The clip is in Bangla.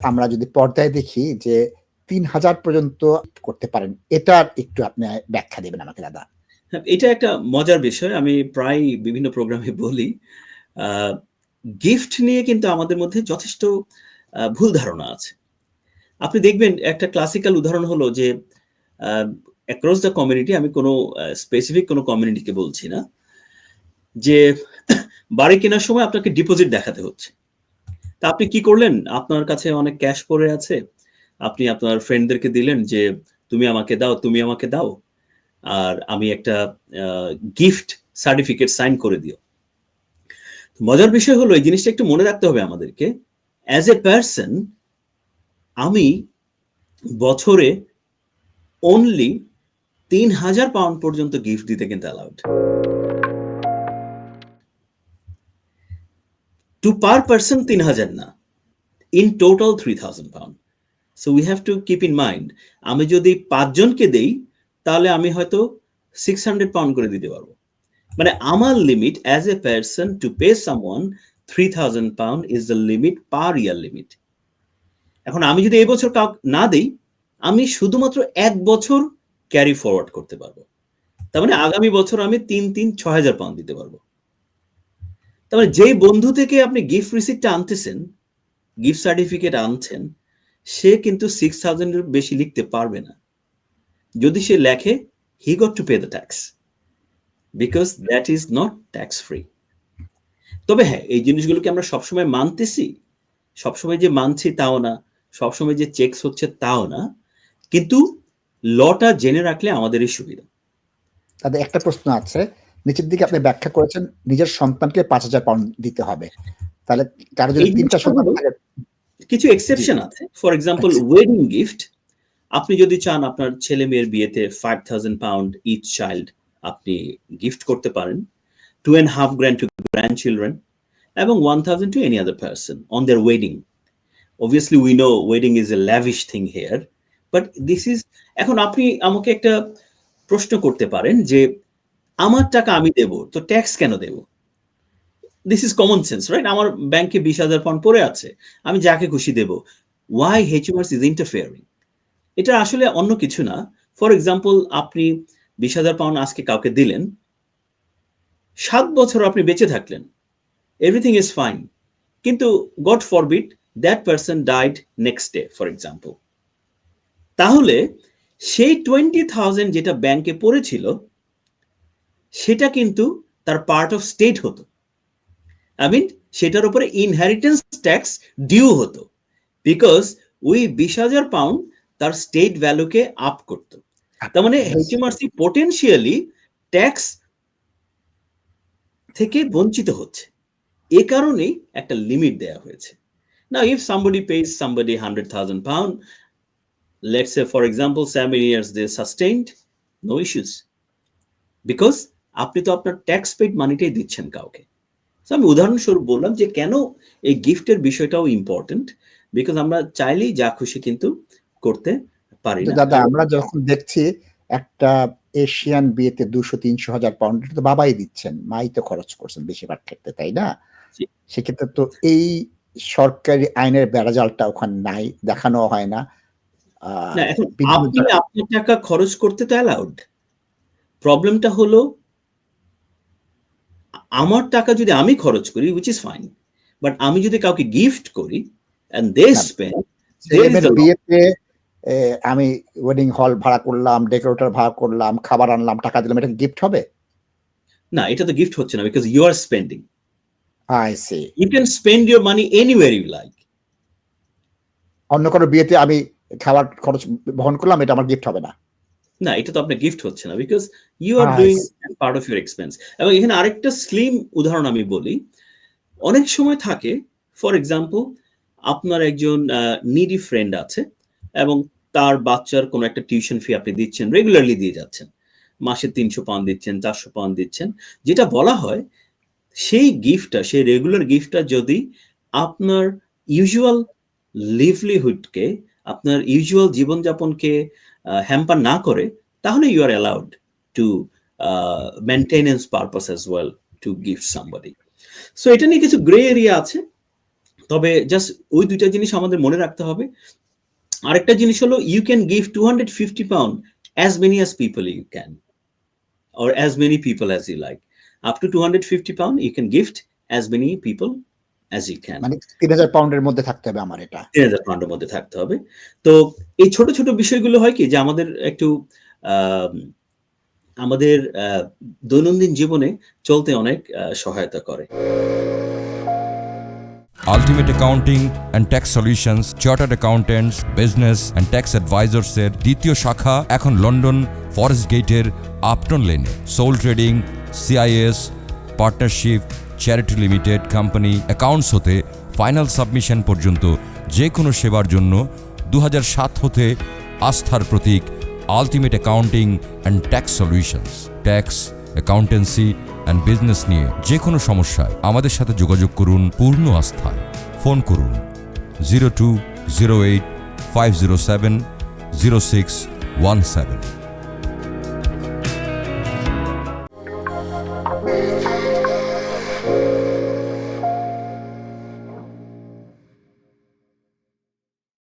আমরা যদি পর্দায় দেখি যে ৩,০০০ পর্যন্ত করতে পারেন। এটার একটু আপনি ব্যাখ্যা দিবেন আমাকে দাদা। হ্যাঁ, এটা একটা মজার বিষয়। আমি প্রায় বিভিন্ন প্রোগ্রামে বলি। গিফট নিয়ে কিন্তু আমাদের মধ্যে যথেষ্ট ভুল ধারণা আছে। আপনি দেখবেন একটা ক্লাসিক্যাল উদাহরণ হলো যে অ্যাক্রস দ্য কমিউনিটি আমি কোনো স্পেসিফিক কোনো কমিউনিটিকে বলছি না। যে বাড়ি কেনার সময় আপনাকে ডিপোজিট দেখাতে হচ্ছে। তা আপনি কি করলেন? আপনার কাছে অনেক ক্যাশ পড়ে আছে। আপনি আপনার ফ্রেন্ডদেরকে দিলেন যে, "তুমি আমাকে দাও, তুমি আমাকে দাও। আর আমি একটা গিফট সার্টিফিকেট সাইন করে দিও।" মজার বিষয় হলো এই জিনিসটা একটু মনে রাখতে হবে আমাদেরকে। অ্যাজ এ পারসন আমি বছরে অনলি ৳৩,০০০ পর্যন্ত গিফট দিতে কিন্তু অ্যালাউড। টু পার পারসন ৩,০০০ না। In total £3,000 so we have to keep in mind আমি যদি ৫ জনকে দেই তাহলে আমি হয়তো £600 করে দিতে পারব। মানে আমার limit as a person to pay someone £3,000 is the limit per year limit. এখন আমি যদি এই বছর কাউ না দেই, আমি শুধুমাত্র ১ বছর ক্যারি ফরওয়ার্ড করতে পারব। তার মানে আগামী বছর আমি ৩, ৩ ৳৬,০০০ দিতে পারব। তার মানে যেই বন্ধু থেকে আপনি গিফট রিসিপ্টটা আনতেছেন, গিফট সার্টিফিকেট আনছেন, সে কিন্তু সিক্স থাউজেন্ডের বেশি লিখতে পারবে না। যদি সে লেখে, he got to pay the tax because that is not tax free তবে হ্যাঁ, এই জিনিসগুলোকে আমরা সবসময় মানতেছি। সবসময় যে মানছি তাও না। সবসময় যে চেকস হচ্ছে তাও না। কিন্তু লটা জেনে রাখলে আমাদেরই সুবিধা। দাদা একটা প্রশ্ন আছে। নিচের দিকে আপনি ব্যাখ্যা করেছেন নিজের সন্তানকে ৳৫,০০০ দিতে হবে। তাহলে কারও যদি এই ৩ টা জিনিসটা সন্তান থাকে কিছু। এক্সেপশন আছে। For example. ওয়েডিং গিফট আপনি যদি চান আপনার ছেলে-মেয়ের বিয়েতে £5,000 ইচ চাইল্ড আপনি গিফট করতে পারেন। 2 half half to to grandchildren এবং 1,000 to any other person on their wedding. Obviously we know wedding is a lavish thing here but this is এখন আপনি আমাকে একটা প্রশ্ন করতে পারেন যে, "আমার টাকা আমি দেব, তো ট্যাক্স কেন দেব?" This is common sense, right? আমার ব্যাংকে £২০,০০০ পড়ে আছে। আমি যাকে খুশি দেব। Why HMRC is interfering? এটা আসলে অন্য কিছু না। ফর এক্সাম্পল আপনি £২০,০০০ আজকে কাউকে দিলেন। সাত বছর আপনি বেঁচে থাকলেন। Everything is fine. কিন্তু God forbid that person died next day for example. তাহলে সেই 20,000 যেটা ব্যাংকে পড়েছিল, সেটা কিন্তু তার পার্ট অফ স্টেট হতো। আই মিন সেটার উপরে ইনহেরিটেন্স ট্যাক্স ডিউ হতো। বিকজ ওই £২০,০০০ তার স্টেট ভ্যালুকে আপ করত। তার মানে HMRC পোটেনশিয়ালি ট্যাক্স থেকে বঞ্চিত হচ্ছে। এ কারণেই একটা লিমিট দেয়া হয়েছে। Now if somebody pays somebody £100,000, let's say for example 7 years they sustained, no issues because আপনি তো আপনার ট্যাক্স পেইড মানিটাই দিচ্ছেন কাউকে। তো আমি উদাহরণস্বরূপ বললাম যে কেন এই গিফটের বিষয়টাও ইম্পোর্টেন্ট বিকজ আমরা চাইলেই যা খুশি কিন্তু করতে পারি না। দাদা আমরা যখন দেখছি একটা এশিয়ান বিয়েতে ২০০-৩০০ পাউন্ড এটা তো বাবাই দিচ্ছেন। মাই তো খরচ করছেন বেশিরভাগ ক্ষেত্রে, তাই না? সেক্ষেত্রে তো এই সরকারি আইনের বেড়াজালটা ওখানে নাই, দেখানো হয় না। আপনি আপনার টাকা খরচ করতে তো অ্যালাউড। প্রবলেমটা হলো আমার টাকা যদি আমি খরচ করি which is ফাইন বাট আমি যদি কাউকে গিফট করি a law. বিয়েতে আমি ওয়েডিং হল ভাড়া করলাম, ডেকোরেটর ভাড়া করলাম, খাবার আনলাম, টাকা দিলাম। এটা গিফট হবে? না, এটা তো গিফট হচ্ছে না because you are spending. I see. You can spend your money anywhere you like. অন্য কারও বিয়েতে আমি খাবার খরচ বহন করলাম এটা আমার গিফট হবে না। না, এটা তো আপনার গিফট হচ্ছে না because you are doing part of your expense. এবং এখানে আরেকটা স্লিম উদাহরণ আমি বলি। অনেক সময় থাকে ফর এক্সাম্পল আপনার একজন নিডি ফ্রেন্ড আছে এবং তার বাচ্চার কোনো একটা টিউশন ফি আপনি দিচ্ছেন, রেগুলারলি দিয়ে যাচ্ছেন। মাসে £৩০০ দিচ্ছেন, £৪০০ দিচ্ছেন। যেটা বলা হয় সেই গিফটটা, সেই রেগুলার গিফটটা যদি আপনার ইউজুয়াল লিভলিহুডকে, আপনার ইউজুয়াল জীবনযাপনকে হ্যাম্পার না করে, তাহলে you are allowed to a maintenance purpose as well to gift somebody. So এটা নিয়ে কিছু গ্রে এরিয়া আছে। তবে জাস্ট ওই দুইটা জিনিস আমাদের মনে রাখতে হবে আরেকটা জিনিস হলো you can give two hundred fifty pound as many as people you can or as many people as you like up to 250 pound, you can gift as many people as you can. মানে তিন হাজার পাউন্ডের মধ্যে থাকতে হবে আমার এটা। তিন হাজার পাউন্ডের মধ্যে থাকতে হবে। তো এই ছোট ছোট বিষয়গুলো হয় কি যে আমাদের একটু আমাদের দৈনন্দিন জীবনে চলতে অনেক সহায়তা করে। Ultimate accounting and tax solutions chartered accountants business and tax অ্যাডভাইজার্সের দ্বিতীয় শাখা এখন লন্ডন ফরেস্ট গেটের আপটন লেনে sole trading CIS partnership charity limited company accounts হতে ফাইনাল সাবমিশন পর্যন্ত যে কোনো সেবার জন্য দু হতে আস্থার প্রতীক ultimate accounting and tax solutions tax accountancy and business নিয়ে যে কোনো সমস্যায় আমাদের সাথে যোগাযোগ করুন পূর্ণ আস্থায়। ফোন করুন zero two zero eight five zero seven zero six one seven